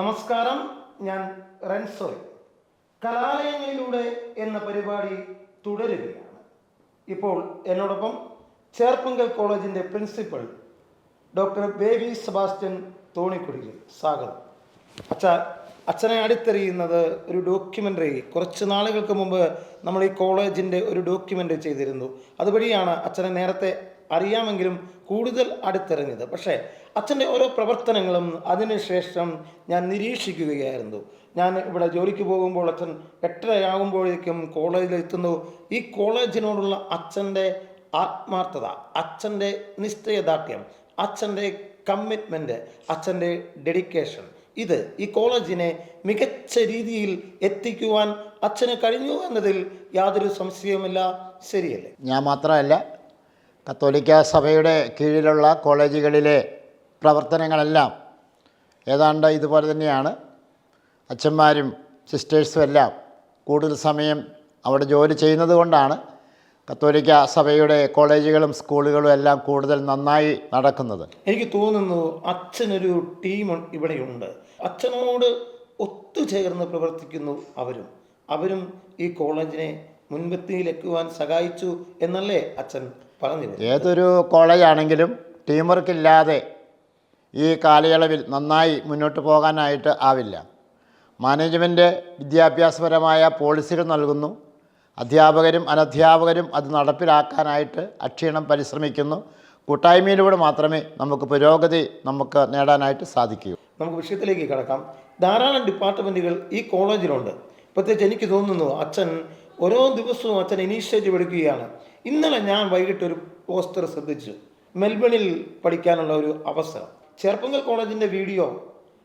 നമസ്കാരം ഞാൻ റൻസോയ്. കലാലയങ്ങളിലൂടെ എന്ന പരിപാടി തുടരുകയാണ്. ഇപ്പോൾ എന്നോടൊപ്പം ചേർപ്പങ്കൽ കോളേജിന്റെ പ്രിൻസിപ്പൽ ഡോക്ടർ ബേബി സെബാസ്റ്റ്യൻ തോണിക്കുടിയിൽ സ്വാഗതം. അച്ഛ അച്ഛനെ അടുത്തെറിയുന്നത് ഒരു ഡോക്യുമെന്ററി കുറച്ച് നാളുകൾക്ക് മുമ്പ് നമ്മൾ ഈ കോളേജിന്റെ ഒരു ഡോക്യുമെന്ററി ചെയ്തിരുന്നു. അതുവഴിയാണ് അച്ഛനെ നേരത്തെ അറിയാമെങ്കിലും കൂടുതൽ അടുത്തെറിഞ്ഞത് പക്ഷേ അച്ഛന്റെ ഓരോ പ്രവർത്തനങ്ങളും അതിനുശേഷം ഞാൻ നിരീക്ഷിക്കുകയായിരുന്നു. ഞാൻ ഇവിടെ ജോലിക്ക് പോകുമ്പോൾ അച്ഛൻ എട്ടരയാകുമ്പോഴേക്കും കോളേജിൽ എത്തുന്നു. ഈ കോളേജിനോടുള്ള അച്ഛന്റെ ആത്മാർത്ഥത അച്ഛന്റെ നിശ്ചയദാർഢ്യം അച്ഛന്റെ കമ്മിറ്റ്മെന്റ് അച്ഛന്റെ ഡെഡിക്കേഷൻ ഇത് ഈ കോളേജിനെ മികച്ച രീതിയിൽ എത്തിക്കുവാൻ അച്ഛന് കഴിഞ്ഞു എന്നതിൽ യാതൊരു സംശയവുമില്ല ശരിയല്ലേ? ഞാൻ മാത്രമല്ല കത്തോലിക്ക സഭയുടെ കീഴിലുള്ള കോളേജുകളിലെ പ്രവർത്തനങ്ങളെല്ലാം ഏതാണ്ട് ഇതുപോലെ തന്നെയാണ്. അച്ഛന്മാരും സിസ്റ്റേഴ്സും എല്ലാം കൂടുതൽ സമയം അവിടെ ജോലി ചെയ്യുന്നത് കൊണ്ടാണ് കത്തോലിക്ക സഭയുടെ കോളേജുകളും സ്കൂളുകളും എല്ലാം കൂടുതൽ നന്നായി നടക്കുന്നത്. എനിക്ക് തോന്നുന്നു അച്ഛനൊരു ടീം ഇവിടെയുണ്ട്. അച്ഛനോട് ഒത്തുചേർന്ന് പ്രവർത്തിക്കുന്നു അവരും. അവരും ഈ കോളേജിനെ മുൻപത്തിയിലെക്കുവാൻ സഹായിച്ചു എന്നല്ലേ അച്ഛൻ ഏതൊരു കോളേജാണെങ്കിലും ടീം വർക്ക് ഇല്ലാതെ ഈ കാലയളവിൽ നന്നായി മുന്നോട്ട് പോകാനായിട്ട് ആവില്ല. മാനേജ്മെന്റ് വിദ്യാഭ്യാസപരമായ പോളിസികൾ നൽകുന്നു. അധ്യാപകരും അനധ്യാപകരും അത് നടപ്പിലാക്കാനായിട്ട് അക്ഷീണം പരിശ്രമിക്കുന്നു. കൂട്ടായ്മയിലൂടെ മാത്രമേ നമുക്ക് പുരോഗതി നമുക്ക് നേടാനായിട്ട് സാധിക്കൂ. നമുക്ക് വിഷയത്തിലേക്ക് കടക്കാം. ധാരാളം ഡിപ്പാർട്ട്മെന്റുകൾ ഈ കോളേജിലുണ്ട്. പ്രത്യേകിച്ച് എനിക്ക് തോന്നുന്നു അച്ഛൻ ഓരോ ദിവസവും അച്ഛൻ ഇനീഷ്യേറ്റീവ് എടുക്കുകയാണ്. ഇന്നലെ ഞാൻ വൈകിട്ട് ഒരു പോസ്റ്റർ ശ്രദ്ധിച്ചു. മെൽബണിൽ പഠിക്കാനുള്ള ഒരു അവസരം. ചെറുപ്പങ്കൽ കോളേജിന്റെ വീഡിയോ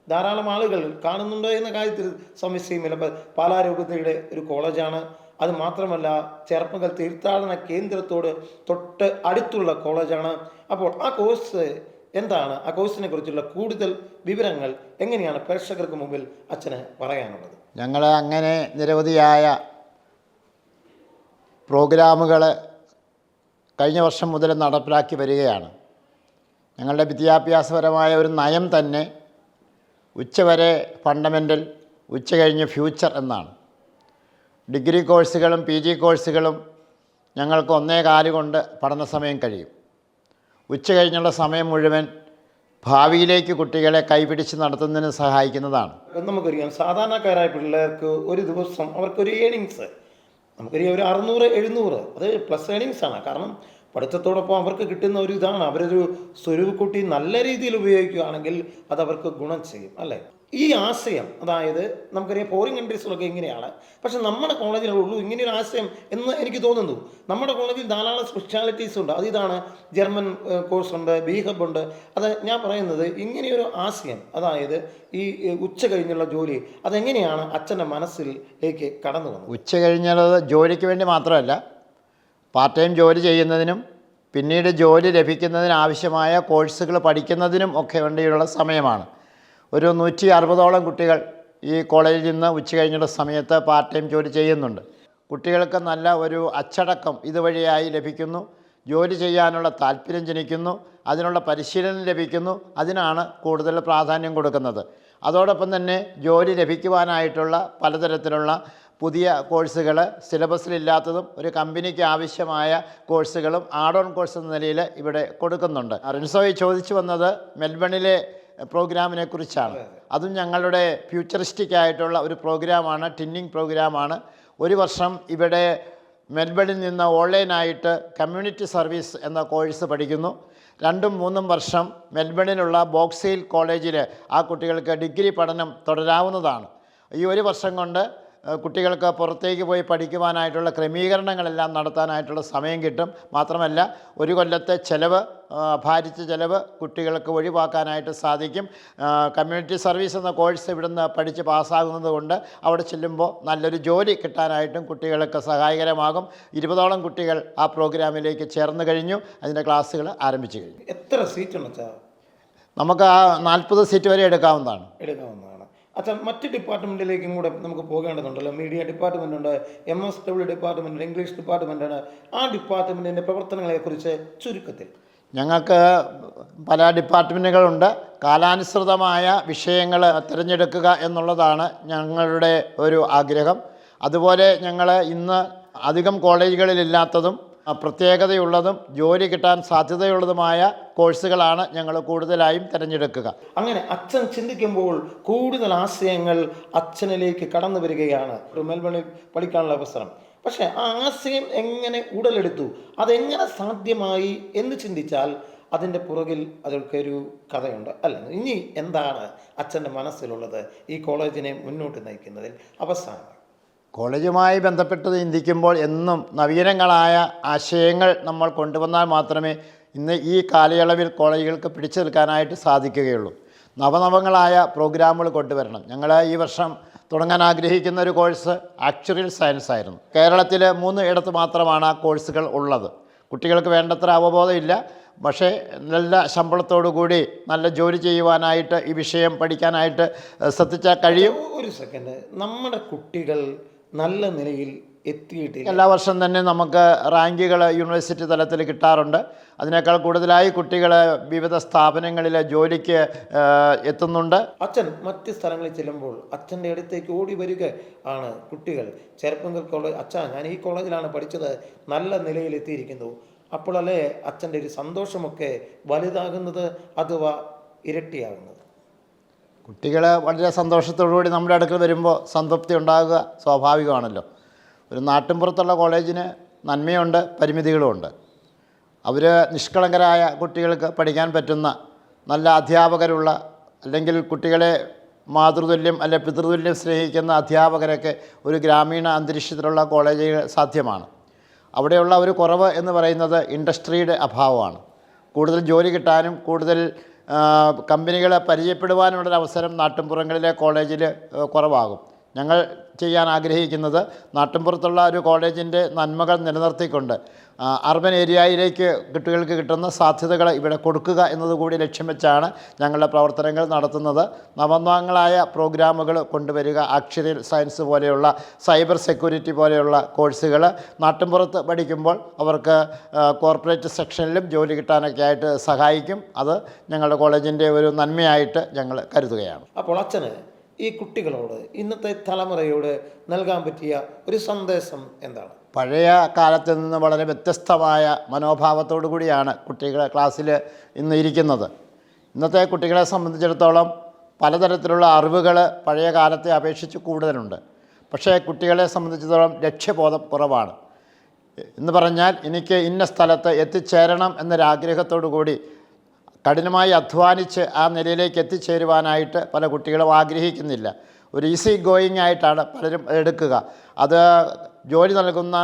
ധാരാളം ആളുകൾ കാണുന്നുണ്ടോ എന്ന കാര്യത്തിൽ സംശയമില്ല. പാലാരോഗ്യതയുടെ ഒരു കോളേജാണ്. അത് മാത്രമല്ല ചെറുപ്പങ്കൽ തീർത്ഥാടന കേന്ദ്രത്തോട് തൊട്ട് അടുത്തുള്ള കോളേജാണ്. അപ്പോൾ ആ കോഴ്സ് എന്താണ്? ആ കോഴ്സിനെ കുറിച്ചുള്ള കൂടുതൽ വിവരങ്ങൾ എങ്ങനെയാണ് പ്രേക്ഷകർക്ക് മുമ്പിൽ അച്ഛന് പറയാനുള്ളത്? ഞങ്ങൾ അങ്ങനെ നിരവധിയായ പ്രോഗ്രാമുകൾ കഴിഞ്ഞ വർഷം മുതൽ നടപ്പിലാക്കി വരികയാണ്. ഞങ്ങളുടെ വിദ്യാഭ്യാസപരമായ ഒരു നയം തന്നെ ഉച്ചവരെ ഫണ്ടമെന്റൽ ഉച്ച കഴിഞ്ഞ് ഫ്യൂച്ചർ എന്നാണ്. ഡിഗ്രി കോഴ്സുകളും പി ജി കോഴ്സുകളും ഞങ്ങൾക്ക് ഒന്നേ കാൽ കൊണ്ട് പഠന സമയം കഴിയും. ഉച്ച കഴിഞ്ഞുള്ള സമയം മുഴുവൻ ഭാവിയിലേക്ക് കുട്ടികളെ കൈപിടിച്ച് നടത്തുന്നതിന് സഹായിക്കുന്നതാണ്. നമുക്കറിയാം സാധാരണക്കാരായ പിള്ളേർക്ക് ഒരു ദിവസം അവർക്കൊരു ഏണിങ്സ് നമുക്കറിയാം ഒരു അറുന്നൂറ് എഴുന്നൂറ്. അത് പ്ലസ് ഏണിങ്സ് ആണ്. കാരണം പഠിത്തത്തോടൊപ്പം അവർക്ക് കിട്ടുന്ന ഒരു ഇതാണ്. അവരൊരു സ്വരൂപക്കുട്ടി നല്ല രീതിയിൽ ഉപയോഗിക്കുകയാണെങ്കിൽ അത് അവർക്ക് ഗുണം ചെയ്യും അല്ലേ? ഈ ആശയം അതായത് നമുക്കറിയാം ഫോറിൻ കൺട്രീസിലൊക്കെ ഇങ്ങനെയാണ്. പക്ഷെ നമ്മുടെ കോളേജിലുള്ളൂ ഇങ്ങനെയൊരു ആശയം എന്ന് എനിക്ക് തോന്നുന്നു. നമ്മുടെ കോളേജിൽ ധാരാളം സ്പെഷ്യാലിറ്റീസ് ഉണ്ട്. അത് ഇതാണ് ജർമ്മൻ കോഴ്സ് ഉണ്ട് ബി ഉണ്ട്. അത് ഞാൻ പറയുന്നത് ഇങ്ങനെയൊരു ആശയം അതായത് ഈ ഉച്ച കഴിഞ്ഞുള്ള ജോലി അതെങ്ങനെയാണ് അച്ഛന്റെ മനസ്സിലേക്ക് കടന്നു വന്നത്? ഉച്ച കഴിഞ്ഞുള്ളത് ജോലിക്ക് വേണ്ടി മാത്രമല്ല പാർട്ട് ടൈം ജോലി ചെയ്യുന്നതിനും പിന്നീട് ജോലി ലഭിക്കുന്നതിന് ആവശ്യമായ കോഴ്സുകൾ പഠിക്കുന്നതിനും ഒക്കെ വേണ്ടിയുള്ള സമയമാണ്. ഒരു നൂറ്റി അറുപതോളം കുട്ടികൾ ഈ കോളേജിൽ നിന്ന് ഉച്ച കഴിഞ്ഞുള്ള സമയത്ത് പാർട്ട് ടൈം ജോലി ചെയ്യുന്നുണ്ട്. കുട്ടികൾക്ക് നല്ല ഒരു അച്ചടക്കം ഇതുവഴിയായി ലഭിക്കുന്നു. ജോലി ചെയ്യാനുള്ള താല്പര്യം ജനിക്കുന്നു. അതിനുള്ള പരിശീലനം ലഭിക്കുന്നു. അതിനാണ് കൂടുതൽ പ്രാധാന്യം കൊടുക്കുന്നത്. അതോടൊപ്പം തന്നെ ജോലി ലഭിക്കുവാനായിട്ടുള്ള പലതരത്തിലുള്ള പുതിയ കോഴ്സുകൾ സിലബസിലില്ലാത്തതും ഒരു കമ്പനിക്ക് ആവശ്യമായ കോഴ്സുകളും ആഡ് ഓൺ കോഴ്സ് എന്ന നിലയിൽ ഇവിടെ കൊടുക്കുന്നുണ്ട്. റിൻസോയി ചോദിച്ചു വന്നത് മെൽബണിലെ പ്രോഗ്രാമിനെ കുറിച്ചാണ് അതും ഞങ്ങളുടെ ഫ്യൂച്ചറിസ്റ്റിക് ആയിട്ടുള്ള ഒരു പ്രോഗ്രാമാണ് ടിന്നിങ് പ്രോഗ്രാമാണ്. ഒരു വർഷം ഇവിടെ മെൽബണിൽ നിന്ന് ഓൺലൈനായിട്ട് കമ്മ്യൂണിറ്റി സർവീസ് എന്ന കോഴ്സ് പഠിക്കുന്നു. രണ്ടും മൂന്നും വർഷം മെൽബണിലുള്ള ബോക്സേൽ കോളേജിൽ ആ കുട്ടികൾക്ക് ഡിഗ്രി പഠനം തുടരാവുന്നതാണ്. ഈ ഒരു വർഷം കൊണ്ട് കുട്ടികൾക്ക് പുറത്തേക്ക് പോയി പഠിക്കുവാനായിട്ടുള്ള ക്രമീകരണങ്ങളെല്ലാം നടത്താനായിട്ടുള്ള സമയം കിട്ടും. മാത്രമല്ല ഒരു കൊല്ലത്തെ ചെലവ് ഭാരിച്ച ചിലവ് കുട്ടികൾക്ക് ഒഴിവാക്കാനായിട്ട് സാധിക്കും. കമ്മ്യൂണിറ്റി സർവീസ് എന്ന കോഴ്സ് ഇവിടുന്ന് പഠിച്ച് പാസ്സാകുന്നത് കൊണ്ട് അവിടെ ചെല്ലുമ്പോൾ നല്ലൊരു ജോലി കിട്ടാനായിട്ടും കുട്ടികൾക്ക് സഹായകരമാകും. ഇരുപതോളം കുട്ടികൾ ആ പ്രോഗ്രാമിലേക്ക് ചേർന്ന് കഴിഞ്ഞു. അതിന്റെ ക്ലാസ്സുകൾ ആരംഭിച്ചു കഴിഞ്ഞു. എത്ര സീറ്റ് ഉണ്ട് അച്ഛാ? നമുക്ക് ആ നാൽപ്പത് സീറ്റ് വരെ എടുക്കാവുന്നതാണ്. എടുക്കാവുന്നതാണ്. അച്ഛാ മറ്റ് ഡിപ്പാർട്ട്മെന്റിലേക്കും കൂടെ നമുക്ക് പോകേണ്ടതുണ്ടല്ലോ? മീഡിയ ഡിപ്പാർട്ട്മെന്റ് ഉണ്ട് M S W department English department ആണ് ആ ഡിപ്പാർട്ട്മെന്റിന്റെ പ്രവർത്തനങ്ങളെക്കുറിച്ച് ചുരുക്കത്തിൽ ഞങ്ങൾക്ക് പല ഡിപ്പാർട്ട്മെന്റുകളുണ്ട് കാലാനുസൃതമായ വിഷയങ്ങൾ തിരഞ്ഞെടുക്കുക എന്നുള്ളതാണ് ഞങ്ങളുടെ ഒരു ആഗ്രഹം. അതുപോലെ ഞങ്ങൾ ഇന്ന് അധികം കോളേജുകളിലില്ലാത്തതും പ്രത്യേകതയുള്ളതും ജോലി കിട്ടാൻ സാധ്യതയുള്ളതുമായ കോഴ്സുകളാണ് ഞങ്ങൾ കൂടുതലായും തിരഞ്ഞെടുക്കുക. അങ്ങനെ അച്ഛൻ ചിന്തിക്കുമ്പോൾ കൂടുതൽ ആശയങ്ങൾ അച്ഛനിലേക്ക് കടന്നു വരികയാണ്. മെൽബണിൽ പഠിക്കാനുള്ള അവസരം. പക്ഷേ ആ ആശയം എങ്ങനെ ഉടലെടുത്തു? അതെങ്ങനെ സാധ്യമായി എന്ന് ചിന്തിച്ചാൽ അതിന്റെ പുറകിൽ അതൊക്കെ കഥയുണ്ട്. അല്ല ഇനി എന്താണ് അച്ഛന്റെ മനസ്സിലുള്ളത് ഈ കോളേജിനെ മുന്നോട്ട് നയിക്കുന്നതിൽ? അവസാനം. കോളേജുമായി ബന്ധപ്പെട്ട് ചിന്തിക്കുമ്പോൾ എന്നും നവീനങ്ങളായ ആശയങ്ങൾ നമ്മൾ കൊണ്ടുവന്നാൽ മാത്രമേ ഇന്ന് ഈ കാലയളവിൽ കോളേജുകൾക്ക് പിടിച്ചു നിൽക്കാനായിട്ട് സാധിക്കുകയുള്ളൂ. നവനവങ്ങളായ പ്രോഗ്രാമുകൾ കൊണ്ടുവരണം. ഞങ്ങൾ ഈ വർഷം തുടങ്ങാൻ ആഗ്രഹിക്കുന്ന ഒരു കോഴ്സ് ആക്ച്വറിയൽ സയൻസ് ആയിരുന്നു. കേരളത്തിൽ മൂന്ന് ഇടത്ത് മാത്രമാണ് ആ കോഴ്സുകൾ ഉള്ളത്. കുട്ടികൾക്ക് വേണ്ടത്ര അവബോധമില്ല. പക്ഷേ നല്ല ശമ്പളത്തോടു കൂടി നല്ല ജോലി ചെയ്യുവാനായിട്ട് ഈ വിഷയം പഠിക്കാനായിട്ട് ശ്രദ്ധിച്ചാൽ കഴിയും. ഒരു സെക്കൻഡ്. നമ്മുടെ കുട്ടികൾ നല്ല നിലയിൽ എത്തിയിട്ടില്ല. എല്ലാ വർഷം തന്നെ നമുക്ക് റാങ്കുകൾ യൂണിവേഴ്സിറ്റി തലത്തിൽ കിട്ടാറുണ്ട്. അതിനേക്കാൾ കൂടുതലായി കുട്ടികൾ വിവിധ സ്ഥാപനങ്ങളിൽ ജോലിക്ക് എത്തുന്നുണ്ട്. അച്ഛൻ മറ്റ് സ്ഥലങ്ങളിൽ ചെല്ലുമ്പോൾ അച്ഛന്റെ അടുത്തേക്ക് ഓടി വരിക ആണ് കുട്ടികൾ. ചെറുപ്പങ്കൽ കോളേജ് അച്ഛാ ഞാൻ ഈ കോളേജിലാണ് പഠിച്ചത്. നല്ല നിലയിൽ എത്തിയിരിക്കുന്നു. അപ്പോഴല്ലേ അച്ഛന്റെ ഒരു സന്തോഷമൊക്കെ വലുതാകുന്നത് അഥവാ ഇരട്ടിയാകുന്നത്. കുട്ടികൾ വളരെ സന്തോഷത്തോടു കൂടി നമ്മുടെ അടുക്കൽ വരുമ്പോൾ സംതൃപ്തി ഉണ്ടാകുക സ്വാഭാവികമാണല്ലോ. ഒരു നാട്ടിൻപുറത്തുള്ള കോളേജിന് നന്മയുണ്ട് പരിമിതികളുമുണ്ട്. അവർ നിഷ്കളങ്കരായ കുട്ടികൾക്ക് പഠിക്കാൻ പറ്റുന്ന നല്ല അധ്യാപകരുള്ള അല്ലെങ്കിൽ കുട്ടികളെ മാതൃതുല്യം അല്ലെ പിതൃതുല്യം സ്നേഹിക്കുന്ന അധ്യാപകരൊക്കെ ഒരു ഗ്രാമീണ അന്തരീക്ഷത്തിലുള്ള കോളേജുകൾ സാധ്യമാണ്. അവിടെയുള്ള ഒരു കുറവ് എന്ന് പറയുന്നത് ഇൻഡസ്ട്രിയുടെ അഭാവമാണ്. കൂടുതൽ ജോലി കിട്ടാനും കൂടുതൽ കമ്പനികളെ പരിചയപ്പെടുവാനുള്ളൊരു അവസരം നാട്ടിൻപുറങ്ങളിലെ കോളേജിൽ കുറവാകും. ഞങ്ങൾ ചെയ്യാൻ ആഗ്രഹിക്കുന്നത് നാട്ടിൻപുറത്തുള്ള ഒരു കോളേജിന്റെ നന്മകൾ നിലനിർത്തിക്കൊണ്ട് അർബൻ ഏരിയയിലേക്ക് കുട്ടികൾക്ക് കിട്ടുന്ന സാധ്യതകൾ ഇവിടെ കൊടുക്കുക എന്നതുകൂടി ലക്ഷ്യം വെച്ചാണ് ഞങ്ങളുടെ പ്രവർത്തനങ്ങൾ നടത്തുന്നത്. നവന്വാങ്ങളായ പ്രോഗ്രാമുകൾ കൊണ്ടുവരിക അക്ഷരൽ സയൻസ് പോലെയുള്ള സൈബർ സെക്യൂരിറ്റി പോലെയുള്ള കോഴ്സുകൾ നാട്ടിൻപുറത്ത് പഠിക്കുമ്പോൾ അവർക്ക് കോർപ്പറേറ്റ് സെക്ഷനിലും ജോലി കിട്ടാനൊക്കെ ആയിട്ട് സഹായിക്കും. അത് ഞങ്ങളുടെ കോളേജിന്റെ ഒരു നന്മയായിട്ട് ഞങ്ങൾ കരുതുകയാണ്. അപ്പോൾ അച്ഛന് ഈ കുട്ടികളോട് ഇന്നത്തെ തലമുറയോട് നൽകാൻ പറ്റിയ ഒരു സന്ദേശം എന്താണ്? പഴയ കാലത്ത് നിന്ന് വളരെ വ്യത്യസ്തമായ മനോഭാവത്തോടു കൂടിയാണ് കുട്ടികളെ ക്ലാസ്സിൽ ഇന്ന് ഇരിക്കുന്നത്. ഇന്നത്തെ കുട്ടികളെ സംബന്ധിച്ചിടത്തോളം പലതരത്തിലുള്ള അറിവുകൾ പഴയ കാലത്തെ അപേക്ഷിച്ച് കൂടുതലുണ്ട്. പക്ഷേ കുട്ടികളെ സംബന്ധിച്ചിടത്തോളം ലക്ഷ്യബോധം കുറവാണ്. എന്ന് പറഞ്ഞാൽ എനിക്ക് ഇന്ന സ്ഥലത്ത് എത്തിച്ചേരണം എന്നൊരാഗ്രഹത്തോടു കൂടി കഠിനമായി അധ്വാനിച്ച് ആ നിലയിലേക്ക് എത്തിച്ചേരുവാനായിട്ട് പല കുട്ടികളും ആഗ്രഹിക്കുന്നില്ല. ഒരു ഈസി ഗോയിങ് ആയിട്ടാണ് പലരും എടുക്കുക. അത് ജോലി നൽകുന്ന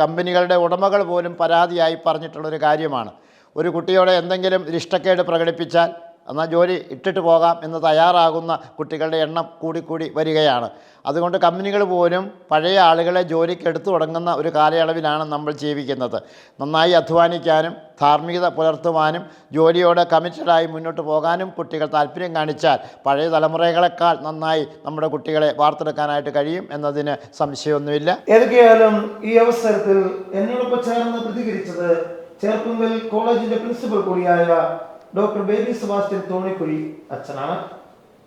കമ്പനികളുടെ ഉടമകൾ പോലും പരാതിയായി പറഞ്ഞിട്ടുള്ളൊരു കാര്യമാണ്. ഒരു കുട്ടിയോട് എന്തെങ്കിലും ഇഷ്ടക്കേട് പ്രകടിപ്പിച്ചാൽ എന്നാൽ ജോലി ഇട്ടിട്ട് പോകാം എന്ന് തയ്യാറാകുന്ന കുട്ടികളുടെ എണ്ണം കൂടിക്കൂടി വരികയാണ്. അതുകൊണ്ട് കമ്പനികൾ പോലും പഴയ ആളുകളെ ജോലിക്ക് എടുത്തു തുടങ്ങുന്ന ഒരു കാലയളവിലാണ് നമ്മൾ ജീവിക്കുന്നത്. നന്നായി അധ്വാനിക്കാനും ധാർമ്മികത പുലർത്തുവാനും ജോലിയോട് കമ്മിറ്റഡായി മുന്നോട്ട് പോകാനും കുട്ടികൾ താല്പര്യം കാണിച്ചാൽ പഴയ തലമുറകളെക്കാൾ നന്നായി നമ്മുടെ കുട്ടികളെ വാർത്തെടുക്കാനായിട്ട് കഴിയും എന്നതിന് സംശയമൊന്നുമില്ല. ഏതൊക്കെയായാലും ഈ അവസരത്തിൽ എന്നോടൊപ്പം ചേർന്ന് പ്രതികരിച്ചത് ചേർപ്പുങ്കൽ കോളേജിന്റെ പ്രിൻസിപ്പൽ കൂടിയായ ഡോക്ടർ ബേബി സെബാസ്റ്റ്യൻ തോണിക്കുഴി അച്ഛനാണ്.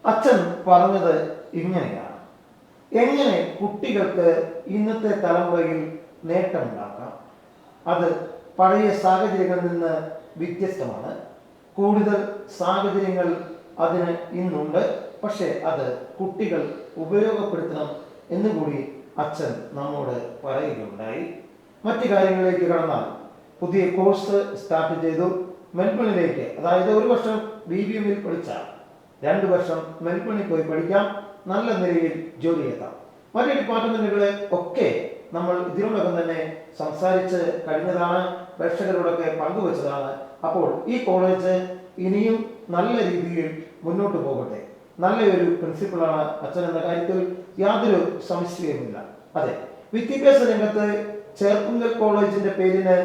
അച്ഛൻ പറഞ്ഞത് ഇങ്ങനെയാണ്. എങ്ങനെ കുട്ടികൾക്ക് ഇന്നത്തെ തലമുറയിൽ നേട്ടമുണ്ടാക്കാം? അത് പഴയ സാഹചര്യങ്ങളിൽ നിന്ന് വ്യത്യസ്തമാണ്. കൂടുതൽ സാഹചര്യങ്ങൾ അതിന് ഇന്നുണ്ട്. പക്ഷേ അത് കുട്ടികൾ ഉപയോഗപ്പെടുത്തണം എന്നുകൂടി അച്ഛൻ നമ്മോട് പറയുകയുണ്ടായി. മറ്റു കാര്യങ്ങളിലേക്ക് കടന്നാൽ പുതിയ കോഴ്സ് സ്റ്റാർട്ട് ചെയ്തു. മെൽബണിലേക്ക് അതായത് ഒരു വർഷം ബി ബി എമ്മിൽ പഠിച്ചാൽ രണ്ട് വർഷം മെൽബണിൽ പോയി പഠിക്കാം നല്ല നിലയിൽ ജോലി ചെയ്താം മറ്റു ഡിപ്പാർട്ട്മെന്റുകളെ ഒക്കെ നമ്മൾ ഇതിനോടകം തന്നെ സംസാരിച്ച് കഴിഞ്ഞതാണ് പ്രേക്ഷകരോടൊക്കെ പങ്കുവച്ചതാണ്. അപ്പോൾ ഈ കോളേജ് ഇനിയും നല്ല രീതിയിൽ മുന്നോട്ട് പോകട്ടെ. നല്ലൊരു പ്രിൻസിപ്പളാണ് അച്ഛൻ എന്ന കാര്യത്തിൽ യാതൊരു സംശയവുമില്ല. അതെ വിദ്യാഭ്യാസ രംഗത്ത് ചേർപ്പുങ്കൽ കോളേജിന്റെ പേരിന്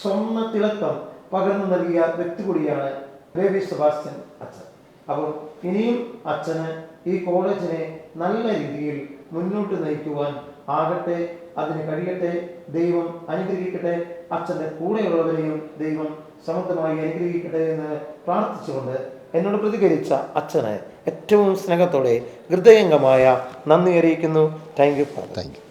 സ്വർണ തിളക്കം പകർന്നു നൽകിയ വ്യക്തി കൂടിയാണ് ബേബി സെബാസ്റ്റ്യൻ അച്ഛൻ. അപ്പോൾ ഇനിയും അച്ഛന് ഈ കോളേജിനെ നല്ല രീതിയിൽ മുന്നോട്ട് നയിക്കുവാൻ ആകട്ടെ അതിന് കഴിയട്ടെ ദൈവം അനുഗ്രഹിക്കട്ടെ അച്ഛന്റെ കൂടെയുള്ളവരെയും ദൈവം സമൃദ്ധമായി അനുഗ്രഹിക്കട്ടെ എന്ന് പ്രാർത്ഥിച്ചുകൊണ്ട് എന്നോട് പ്രതികരിച്ച അച്ഛന് ഏറ്റവും സ്നേഹത്തോടെ ഹൃദയംഗമായ നന്ദി അറിയിക്കുന്നു. Thank you thank you